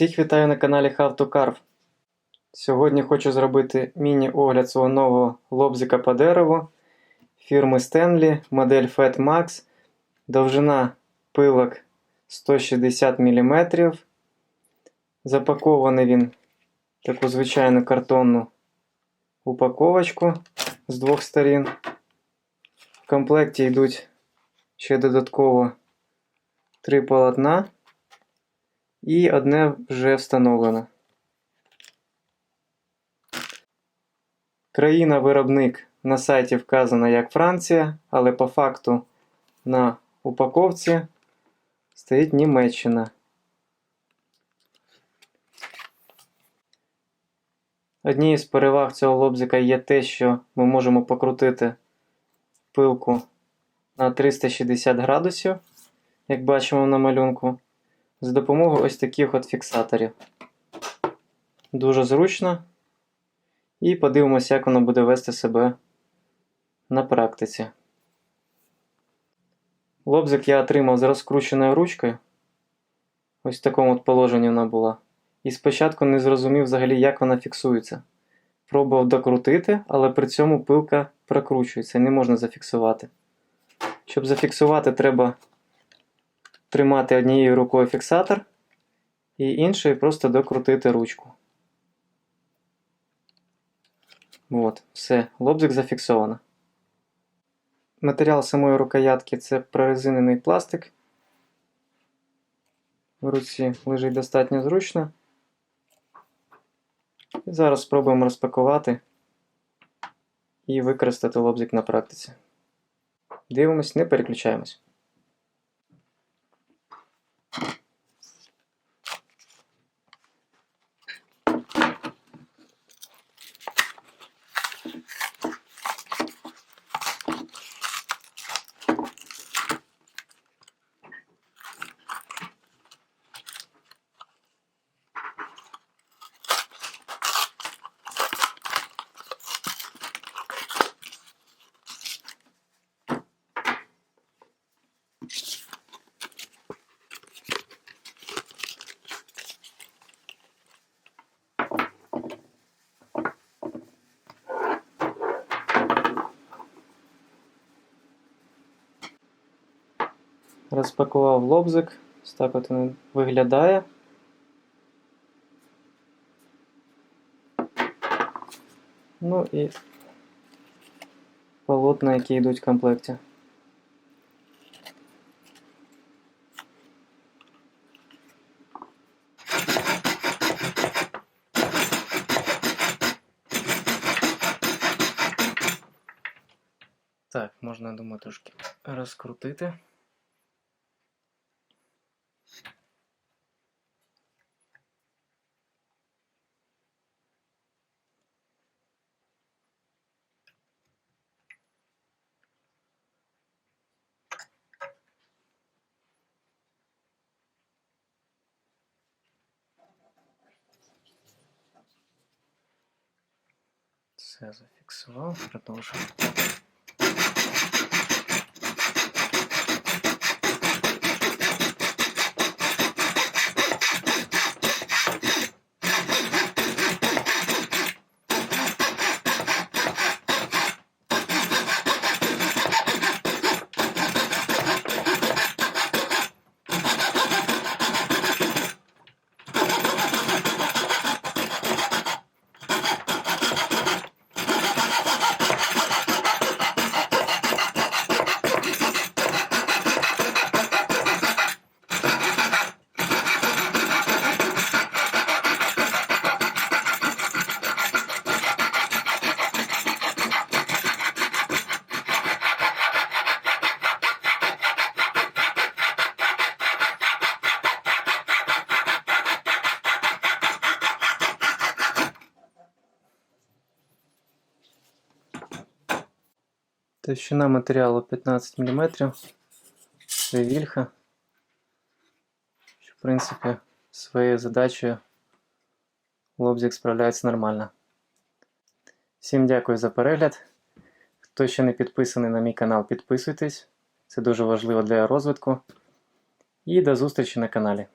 Всіх вітаю на каналі How to Carve. Сьогодні хочу зробити міні-огляд свого нового лобзика по дереву фірми Stanley, модель Fat Max, довжина пилок 160 мм. Запакований він в таку звичайну картонну упаковочку з двох сторін. В комплекті йдуть ще додатково три полотна. І одне вже встановлено. Країна-виробник на сайті вказана як Франція, але по факту на упаковці стоїть Німеччина. Однією з переваг цього лобзика є те, що ми можемо покрутити пилку на 360 градусів, як бачимо на малюнку за допомогою ось таких от фіксаторів. Дуже зручно. І подивимося, як воно буде вести себе на практиці. Лобзик я отримав з розкрученою ручкою. Ось в такому от положенні вона була. І спочатку не зрозумів взагалі, як вона фіксується. Пробував докрутити, але при цьому пилка прокручується і не можна зафіксувати. Щоб зафіксувати, треба тримати однією рукою фіксатор і іншою просто докрутити ручку. От, все, лобзик зафіксовано. Матеріал самої рукоятки це прорезинений пластик. В руці лежить достатньо зручно. І зараз спробуємо розпакувати і використати лобзик на практиці. Дивимось, не переключаємось. you Розпакував лобзик. Ось так от він виглядає. Ну і полотна, які йдуть в комплекті. Так, можна, я думаю, трошки розкрутити. Все зафіксував, продовжуємо. Товщина матеріалу 15 мм. Це вільха. В принципі, своєю задачею лобзик справляється нормально. Всім дякую за перегляд. Хто ще не підписаний на мій канал, підписуйтесь. Це дуже важливо для розвитку. І до зустрічі на каналі.